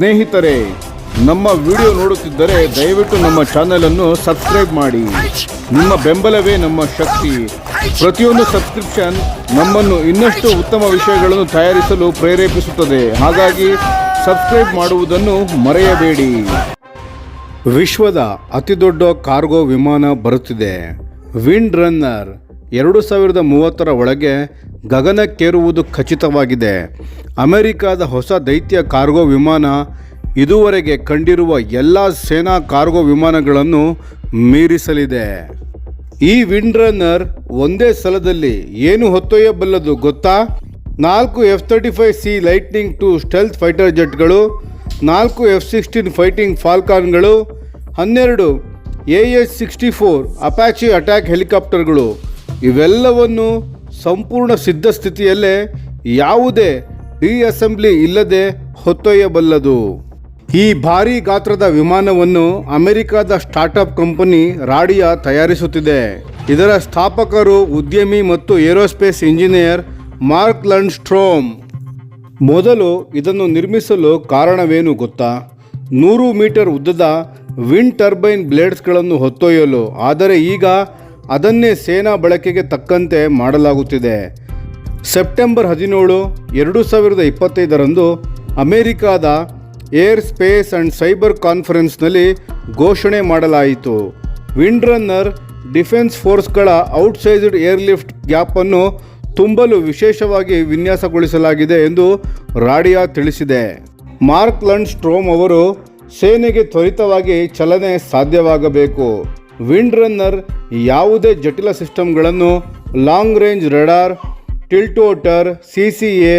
ಸ್ನೇಹಿತರೆ, ನಮ್ಮ ವಿಡಿಯೋ ನೋಡುತ್ತಿದ್ದರೆ ದಯವಿಟ್ಟು ನಮ್ಮ ಚಾನೆಲ್ ಅನ್ನು ಸಬ್ಸ್ಕ್ರೈಬ್ ಮಾಡಿ. ನಿಮ್ಮ ಬೆಂಬಲವೇ ನಮ್ಮ ಶಕ್ತಿ. ಪ್ರತಿಯೊಂದು ಸಬ್ಸ್ಕ್ರಿಪ್ಷನ್ ನಮ್ಮನ್ನು ಇನ್ನಷ್ಟು ಉತ್ತಮ ವಿಷಯಗಳನ್ನು ತಯಾರಿಸಲು ಪ್ರೇರೇಪಿಸುತ್ತದೆ. ಹಾಗಾಗಿ ಸಬ್ಸ್ಕ್ರೈಬ್ ಮಾಡುವುದನ್ನು ಮರೆಯಬೇಡಿ. ವಿಶ್ವದ ಅತಿದೊಡ್ಡ ಕಾರ್ಗೋ ವಿಮಾನ ಬರುತ್ತಿದೆ. ವಿಂಡ್ ರನ್ನರ್ ಎರಡು ಸಾವಿರದ ಮೂವತ್ತರ ಒಳಗೆ ಗಗನಕ್ಕೇರುವುದು ಖಚಿತವಾಗಿದೆ. ಅಮೆರಿಕದ ಹೊಸ ದೈತ್ಯ ಕಾರ್ಗೋ ವಿಮಾನ ಇದುವರೆಗೆ ಕಂಡಿರುವ ಎಲ್ಲ ಸೇನಾ ಕಾರ್ಗೋ ವಿಮಾನಗಳನ್ನು ಮೀರಿಸಲಿದೆ. ಈ ವಿಂಡ್ ರನ್ನರ್ ಒಂದೇ ಸ್ಥಳದಲ್ಲಿ ಏನು ಹೊತ್ತೊಯ್ಯಬಲ್ಲದು ಗೊತ್ತಾ? ನಾಲ್ಕು F thirty five C lightning two stealth fighter ಜೆಟ್ಗಳು, ನಾಲ್ಕು ಎಫ್ ಸಿಕ್ಸ್ಟೀನ್ ಫೈಟಿಂಗ್ ಫಾಲ್ಕಾನ್ಗಳು, ಹನ್ನೆರಡು A S sixty four Apache attack ಹೆಲಿಕಾಪ್ಟರ್ಗಳು, ಇವೆಲ್ಲವನ್ನು ಸಂಪೂರ್ಣ ಸಿದ್ಧ ಸ್ಥಿತಿಯಲ್ಲೇ ಯಾವುದೇ ಡಿಅಸೆಂಬ್ಲಿ ಇಲ್ಲದೆ ಹೊತ್ತೊಯ್ಯಬಲ್ಲದು. ಈ ಭಾರೀ ಗಾತ್ರದ ವಿಮಾನವನ್ನು ಅಮೆರಿಕದ ಸ್ಟಾರ್ಟಪ್ ಕಂಪನಿ ರಾಡಿಯಾ ತಯಾರಿಸುತ್ತಿದೆ. ಇದರ ಸ್ಥಾಪಕರು ಉದ್ಯಮಿ ಮತ್ತು ಏರೋಸ್ಪೇಸ್ ಇಂಜಿನಿಯರ್ ಮಾರ್ಕ್ ಲಂಡ್ಸ್ಟ್ರೋಮ್ ಮೊದಲು ಇದನ್ನು ನಿರ್ಮಿಸಲು ಕಾರಣವೇನು ಗೊತ್ತಾ? ನೂರು ಮೀಟರ್ ಉದ್ದದ ವಿಂಡ್ ಟರ್ಬೈನ್ ಬ್ಲೇಡ್ಸ್ಗಳನ್ನು ಹೊತ್ತೊಯ್ಯಲು. ಆದರೆ ಈಗ ಅದನ್ನೇ ಸೇನಾ ಬಳಕೆಗೆ ತಕ್ಕಂತೆ ಮಾಡಲಾಗುತ್ತಿದೆ. ಸೆಪ್ಟೆಂಬರ್ ಹದಿನೇಳು, ಎರಡು ಸಾವಿರದ ಇಪ್ಪತ್ತೈದರಂದು ಅಮೆರಿಕಾದ ಏರ್ ಸ್ಪೇಸ್ ಆ್ಯಂಡ್ ಸೈಬರ್ ಕಾನ್ಫರೆನ್ಸ್ನಲ್ಲಿ ಘೋಷಣೆ ಮಾಡಲಾಯಿತು. ವಿಂಡ್ ರನ್ನರ್ ಡಿಫೆನ್ಸ್ ಫೋರ್ಸ್ಗಳ ಔಟ್ಸೈಸ್ಡ್ ಏರ್ಲಿಫ್ಟ್ ಗ್ಯಾಪನ್ನು ತುಂಬಲು ವಿಶೇಷವಾಗಿ ವಿನ್ಯಾಸಗೊಳಿಸಲಾಗಿದೆ ಎಂದು ರಾಡಿಯಾ ತಿಳಿಸಿದೆ. ಮಾರ್ಕ್ ಲಂಡ್ ಸ್ಟ್ರೋಮ್ ಅವರು ಸೇನೆಗೆ ತ್ವರಿತವಾಗಿ ಚಲನೆ ಸಾಧ್ಯವಾಗಬೇಕು. ವಿಂಡ್ ರನ್ನರ್ ಯಾವುದೇ ಜಟಿಲ ಸಿಸ್ಟಮ್ಗಳನ್ನು long range radar tiltrotor C C A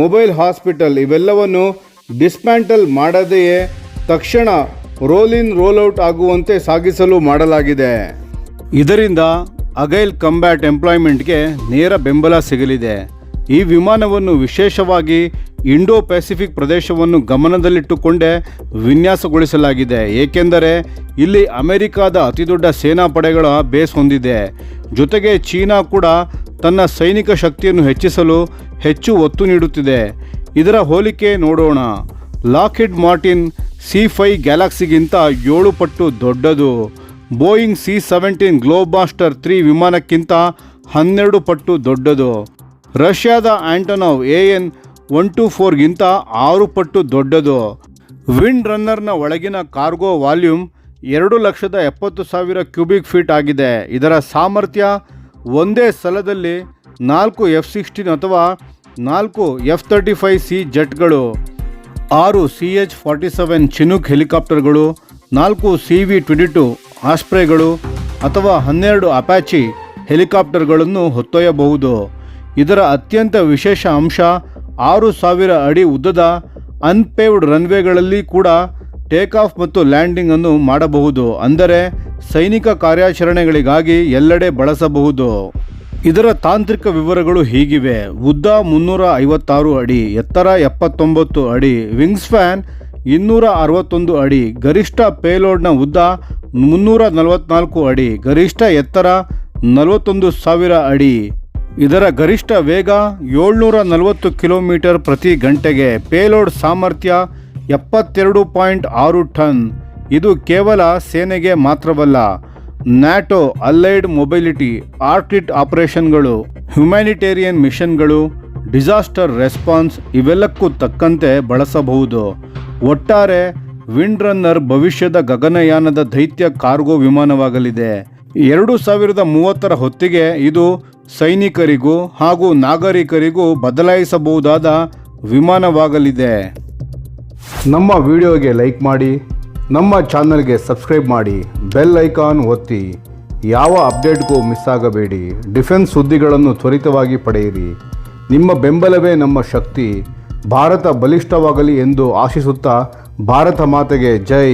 mobile hospital ಇವೆಲ್ಲವನ್ನು ಡಿಸ್ಮ್ಯಾಂಟಲ್ ಮಾಡದೆಯೇ ತಕ್ಷಣ ರೋಲ್ ಇನ್ ರೋಲ್ಔಟ್ ಆಗುವಂತೆ ಸಾಗಿಸಲು ಮಾಡಲಾಗಿದೆ. ಇದರಿಂದ ಅಗೈಲ್ ಕಂಬ್ಯಾಟ್ ಎಂಪ್ಲಾಯ್ಮೆಂಟ್ಗೆ ನೇರ ಬೆಂಬಲ ಸಿಗಲಿದೆ. ಈ ವಿಮಾನವನ್ನು ವಿಶೇಷವಾಗಿ ಇಂಡೋ ಪೆಸಿಫಿಕ್ ಪ್ರದೇಶವನ್ನು ಗಮನದಲ್ಲಿಟ್ಟುಕೊಂಡೇ ವಿನ್ಯಾಸಗೊಳಿಸಲಾಗಿದೆ. ಏಕೆಂದರೆ ಇಲ್ಲಿ ಅಮೆರಿಕಾದ ಅತಿದೊಡ್ಡ ಸೇನಾಪಡೆಗಳ ಬೇಸ್ ಹೊಂದಿದೆ. ಜೊತೆಗೆ ಚೀನಾ ಕೂಡ ತನ್ನ ಸೈನಿಕ ಶಕ್ತಿಯನ್ನು ಹೆಚ್ಚಿಸಲು ಹೆಚ್ಚು ಒತ್ತು ನೀಡುತ್ತಿದೆ. ಇದರ ಹೋಲಿಕೆ ನೋಡೋಣ. ಲಾಕ್ಹಿಡ್ ಮಾರ್ಟಿನ್ ಸಿ ಫೈ ಗ್ಯಾಲಕ್ಸಿಗಿಂತ ಏಳು ಪಟ್ಟು ದೊಡ್ಡದು. Boeing C seventeen Globemaster three ವಿಮಾನಕ್ಕಿಂತ ಹನ್ನೆರಡು ಪಟ್ಟು ದೊಡ್ಡದು. ರಷ್ಯಾದ Antonov A N one two ಫೋರ್ಗಿಂತ ಆರು ಪಟ್ಟು ದೊಡ್ಡದು. ವಿಂಡ್ ರನ್ನರ್ನ ಒಳಗಿನ ಕಾರ್ಗೋ ವಾಲ್ಯೂಮ್ ಎರಡು ಲಕ್ಷದ ಎಪ್ಪತ್ತು ಸಾವಿರ ಕ್ಯೂಬಿಕ್ ಫೀಟ್ ಆಗಿದೆ. ಇದರ ಸಾಮರ್ಥ್ಯ ಒಂದೇ ಸ್ಥಳದಲ್ಲಿ ನಾಲ್ಕು ಎಫ್ ಸಿಕ್ಸ್ಟೀನ್ ಅಥವಾ ನಾಲ್ಕು ಎಫ್ ತರ್ಟಿ ಫೈವ್ ಸಿ ಜೆಟ್ಗಳು, ಆರು C H forty seven Chinook ಹೆಲಿಕಾಪ್ಟರ್ಗಳು, ನಾಲ್ಕು ಸಿ ವಿ ಟ್ವೆಂಟಿ ಟು ಆಸ್ಪ್ರೇಗಳು ಅಥವಾ ಹನ್ನೆರಡು ಅಪ್ಯಾಚಿ ಹೆಲಿಕಾಪ್ಟರ್ಗಳನ್ನು ಹೊತ್ತೊಯ್ಯಬಹುದು. ಇದರ ಅತ್ಯಂತ ವಿಶೇಷ ಅಂಶ ಆರು ಸಾವಿರ ಅಡಿ ಉದ್ದದ ಅನ್ಪೇವ್ಡ್ ರನ್ವೇಗಳಲ್ಲಿ ಕೂಡ ಟೇಕ್ ಆಫ್ ಮತ್ತು ಲ್ಯಾಂಡಿಂಗ್ ಅನ್ನು ಮಾಡಬಹುದು. ಅಂದರೆ ಸೈನಿಕ ಕಾರ್ಯಾಚರಣೆಗಳಿಗಾಗಿ ಎಲ್ಲೆಡೆ ಬಳಸಬಹುದು. ಇದರ ತಾಂತ್ರಿಕ ವಿವರಗಳು ಹೀಗಿವೆ. ಉದ್ದ ಮುನ್ನೂರ ಐವತ್ತಾರು ಅಡಿ, ಎತ್ತರ ಎಪ್ಪತ್ತೊಂಬತ್ತು ಅಡಿ, ವಿಂಗ್ಸ್ ಫ್ಯಾನ್ ಇನ್ನೂರ ಅರವತ್ತೊಂದು ಅಡಿ, ಗರಿಷ್ಠ ಪೇಲೋಡ್ನ ಉದ್ದ ಮುನ್ನೂರ ನಲವತ್ನಾಲ್ಕು ಅಡಿ, ಗರಿಷ್ಠ ಎತ್ತರ ನಲವತ್ತೊಂದು ಸಾವಿರ ಅಡಿ. ಇದರ ಗರಿಷ್ಠ ವೇಗ ಏಳ್ನೂರ ನಲವತ್ತು ಕಿಲೋಮೀಟರ್ ಪ್ರತಿ ಗಂಟೆಗೆ ಪೇಲೋಡ್ ಸಾಮರ್ಥ್ಯ ಎಪ್ಪತ್ತೆರಡು ಪಾಯಿಂಟ್ ಆರು ಟನ್. ಇದು ಕೇವಲ ಸೇನೆಗೆ ಮಾತ್ರವಲ್ಲ, ನ್ಯಾಟೋ ಅಲ್ಲೈಡ್ ಮೊಬಿಲಿಟಿ ಆರ್ಕಿಟ್ ಆಪರೇಷನ್ಗಳು, ಹ್ಯುಮ್ಯಾನಿಟೇರಿಯನ್ ಮಿಷನ್ಗಳು, ಡಿಸಾಸ್ಟರ್ ರೆಸ್ಪಾನ್ಸ್ ಇವೆಲ್ಲಕ್ಕೂ ತಕ್ಕಂತೆ ಬಳಸಬಹುದು. ಒಟ್ಟಾರೆ, ವಿಂಡ್ರನ್ನರ್ ಭವಿಷ್ಯದ ಗಗನಯಾನದ ದೈತ್ಯ ಕಾರ್ಗೋ ವಿಮಾನವಾಗಲಿದೆ. ಎರಡು ಸಾವಿರದ ಮೂವತ್ತರ ಹೊತ್ತಿಗೆ ಇದು ಸೈನಿಕರಿಗೂ ಹಾಗೂ ನಾಗರಿಕರಿಗೂ ಬದಲಾಯಿಸಬಹುದಾದ ವಿಮಾನವಾಗಲಿದೆ. ನಮ್ಮ ವಿಡಿಯೋಗೆ ಲೈಕ್ ಮಾಡಿ, ನಮ್ಮ ಚಾನಲ್ಗೆ ಸಬ್ಸ್ಕ್ರೈಬ್ ಮಾಡಿ, ಬೆಲ್ ಐಕಾನ್ ಒತ್ತಿ. ಯಾವ ಅಪ್ಡೇಟ್ಗೂ ಮಿಸ್ ಆಗಬೇಡಿ, ಡಿಫೆನ್ಸ್ ಸುದ್ದಿಗಳನ್ನು ತ್ವರಿತವಾಗಿ ಪಡೆಯಿರಿ. ನಿಮ್ಮ ಬೆಂಬಲವೇ ನಮ್ಮ ಶಕ್ತಿ. ಭಾರತ ಬಲಿಷ್ಠವಾಗಲಿ ಎಂದು ಆಶಿಸುತ್ತಾ, ಭಾರತ ಮಾತೆಗೆ ಜೈ.